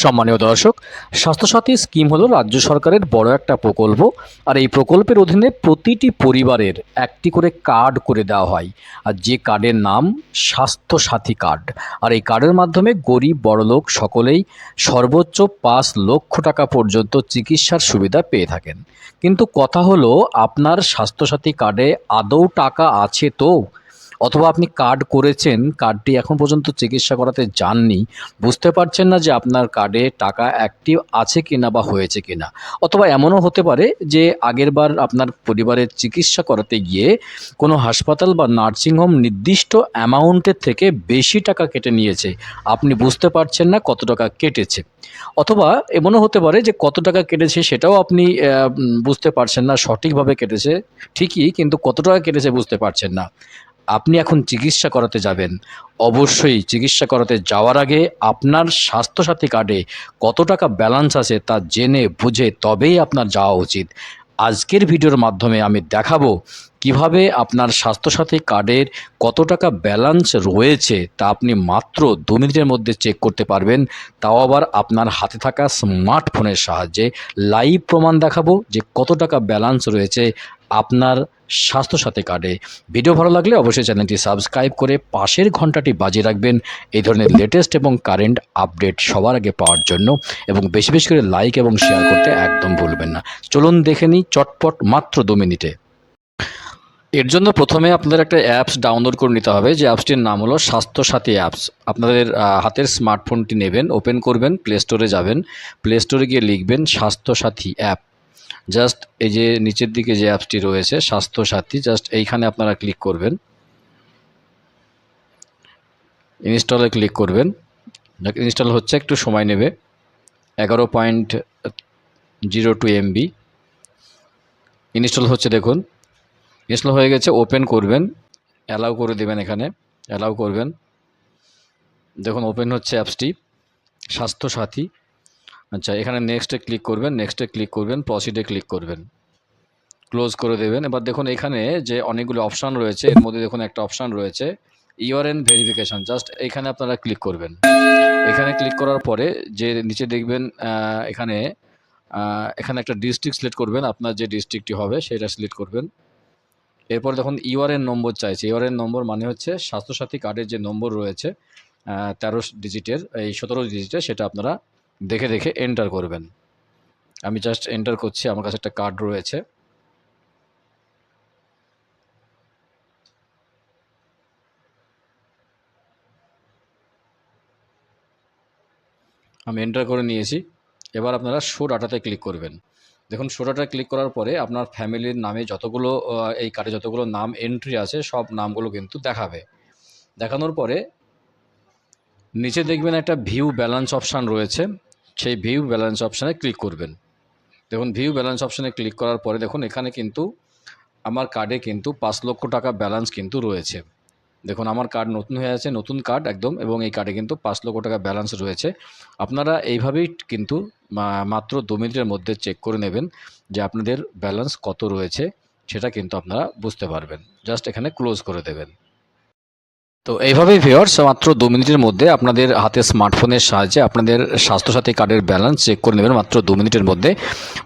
সম্মানীয় দর্শক, স্বাস্থ্যসাথী স্কিম হলো রাজ্য সরকারের বড় একটা প্রকল্প, আর এই প্রকল্পের অধীনে প্রতিটি পরিবারের একটি করে কার্ড করে দেওয়া হয়, আর যে কার্ডের নাম স্বাস্থ্যসাথী কার্ড। আর এই কার্ডের মাধ্যমে গরিব বড়লোক সকলেই সর্বোচ্চ পাঁচ লক্ষ টাকা পর্যন্ত চিকিৎসার সুবিধা পেয়ে থাকেন। কিন্তু কথা হলো, আপনার স্বাস্থ্যসাথী কার্ডে আদৌ টাকা আছে তো? অথবা আপনি কার্ড করেছেন কার্ডটি এখন পর্যন্ত চিকিৎসা করাতে যাননি, বুঝতে পারছেন না যে আপনার কার্ডে টাকা অ্যাক্টিভ আছে কিনা বা হয়েছে কিনা। অথবা এমনও হতে পারে যে আগেরবার আপনার পরিবারের চিকিৎসা করাতে গিয়ে কোনো হাসপাতাল বা নার্সিংহোম নির্দিষ্ট অ্যামাউন্টের থেকে বেশি টাকা কেটে নিয়েছে। আপনি বুঝতে পারছেন না কত টাকা কেটেছে। অথবা এমনও হতে পারে যে কত টাকা কেটেছে সেটাও আপনি বুঝতে পারছেন না সঠিকভাবে কেটেছে। ঠিকই, কিন্তু কত টাকা কেটেছে বুঝতে পারছেন না। আপনি এখন চিকিৎসা করাতে যাবেন। অবশ্যই চিকিৎসা করাতে যাওয়ার আগে আপনার স্বাস্থ্যসাথী কার্ডে কত টাকা ব্যালেন্স আছে তা জেনে বুঝে তবেই আপনার যাওয়া উচিত। আজকের ভিডিওর মাধ্যমে আমি দেখাবো কীভাবে আপনার স্বাস্থ্যসাথী কার্ডের কত টাকা ব্যালেন্স রয়েছে তা আপনি মাত্র দু মিনিটের মধ্যে চেক করতে পারবেন। তাও আবার আপনার হাতে থাকা স্মার্টফোনের সাহায্যে। লাইভ প্রমাণ দেখাবো যে কত টাকা ব্যালেন্স রয়েছে আপনার স্বাস্থ্যসাথী কার্ডে। ভিডিও ভালো লাগলে অবশ্যই চ্যানেলটি সাবস্ক্রাইব করে পাশের ঘন্টাটি বাজিয়ে রাখবেন। এই ধরনের লেটেস্ট এবং কারেন্ট আপডেট সবার আগে পাওয়ার জন্য এবং বেশি বেশি করে লাইক এবং শেয়ার করতে একদম ভুলবেন না। চলুন দেখে নিই চটপট মাত্র দু মিনিটে। এর জন্য প্রথমে আপনাদের একটা অ্যাপস ডাউনলোড করে নিতে হবে। যে অ্যাপসটির নাম হলো স্বাস্থ্যসাথী অ্যাপস আপনাদের হাতের স্মার্টফোনটি নেবেন ওপেন করবেন প্লে স্টোরে যাবেন। প্লে স্টোরে গিয়ে লিখবেন স্বাস্থ্যসাথী অ্যাপ জাস্ট এই যে নিচের দিকে যে অ্যাপসটি রয়েছে, স্বাস্থ্যসাথী জাস্ট এইখানে আপনারা ক্লিক করবেন। ইনস্টলে ক্লিক করবেন। ইনস্টল হচ্ছে, একটু সময় নেবে। এগারো point zero two MB install হচ্ছে, দেখুন। ইনস্টল হয়ে গেছে ওপেন করবেন। অ্যালাউ করে দেবেন এখানে। অ্যালাউ করবেন। দেখুন ওপেন হচ্ছে অ্যাপসটি। স্বাস্থ্যসাথী। আচ্ছা এখানে নেক্সটে ক্লিক করবেন নেক্সটে ক্লিক করবেন প্রসিডে ক্লিক করবেন। ক্লোজ করে দেবেন। এবার দেখুন, এখানে যে অনেকগুলো অপশান রয়েছে, এর মধ্যে দেখুন একটা অপশান রয়েছে ইউআরএন ভেরিফিকেশন জাস্ট এখানে আপনারা ক্লিক করবেন। এখানে ক্লিক করার পরে যে নিচে দেখবেন এখানে এখানে একটা ডিস্ট্রিক্ট সিলেক্ট করবেন। আপনার যে ডিস্ট্রিক্টটি হবে, সেটা সিলেক্ট করবেন। এরপর দেখুন ইউআরএন নম্বর চাইছে। ইউআরএন নম্বর মানে হচ্ছে স্বাস্থ্যসাথী কার্ডের যে নম্বর রয়েছে তেরো ডিজিটের এই সতেরো ডিজিটের সেটা আপনারা দেখে দেখে এন্টার করবেন। আমি জাস্ট এন্টার করছি, আমার কাছে একটা কার্ড রয়েছে। আমি এন্টার করে নিয়েছি। এবার আপনারা শো ডাটাতে ক্লিক করবেন। দেখুন শো ডাটা ক্লিক করার পরে আপনার ফ্যামিলির নামে যতগুলো এই কার্ডে যতগুলো নাম এন্ট্রি আছে, সব নামগুলো কিন্তু দেখাবে। দেখানোর পরে নিচে দেখবেন একটা ভিউ ব্যালেন্স অপশান রয়েছে। সেই ভিউ ব্যালেন্স অপশানে ক্লিক করবেন। দেখুন ভিউ ব্যালেন্স অপশানে ক্লিক করার পরে দেখুন, এখানে কিন্তু আমার কার্ডে কিন্তু পাঁচ লক্ষ টাকা ব্যালেন্স কিন্তু রয়েছে। দেখুন, আমার কার্ড নতুন হয়ে আছে, নতুন কার্ড একদম, এবং এই কার্ডে কিন্তু পাঁচ লক্ষ টাকা ব্যালেন্স রয়েছে। আপনারা এইভাবেই কিন্তু মাত্র দু মিনিটের মধ্যে চেক করে নেবেন যে আপনাদের ব্যালেন্স কত রয়েছে, সেটা কিন্তু আপনারা বুঝতে পারবেন। জাস্ট এখানে ক্লোজ করে দেবেন। তো এইভাবেই ভিওর্স মাত্র দু মিনিটের মধ্যে আপনাদের হাতে স্মার্টফোনের সাহায্যে আপনাদের স্বাস্থ্যসাথী কার্ডের ব্যালেন্স চেক করে নেবেন মাত্র দু মিনিটের মধ্যে।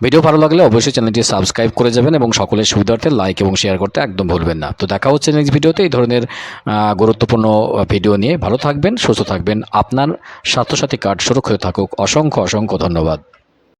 ভিডিও ভালো লাগলে অবশ্যই চ্যানেলটি সাবস্ক্রাইব করে যাবেন এবং সকলের সুবিধার্থে লাইক এবং শেয়ার করতে একদম ভুলবেন না। তো দেখা হচ্ছে নেক্সট ভিডিওতে এই ধরনের গুরুত্বপূর্ণ ভিডিও নিয়ে। ভালো থাকবেন, সুস্থ থাকবেন। আপনার স্বাস্থ্যসাথী কার্ড সুরক্ষিত থাকুক। অসংখ্য অসংখ্য ধন্যবাদ।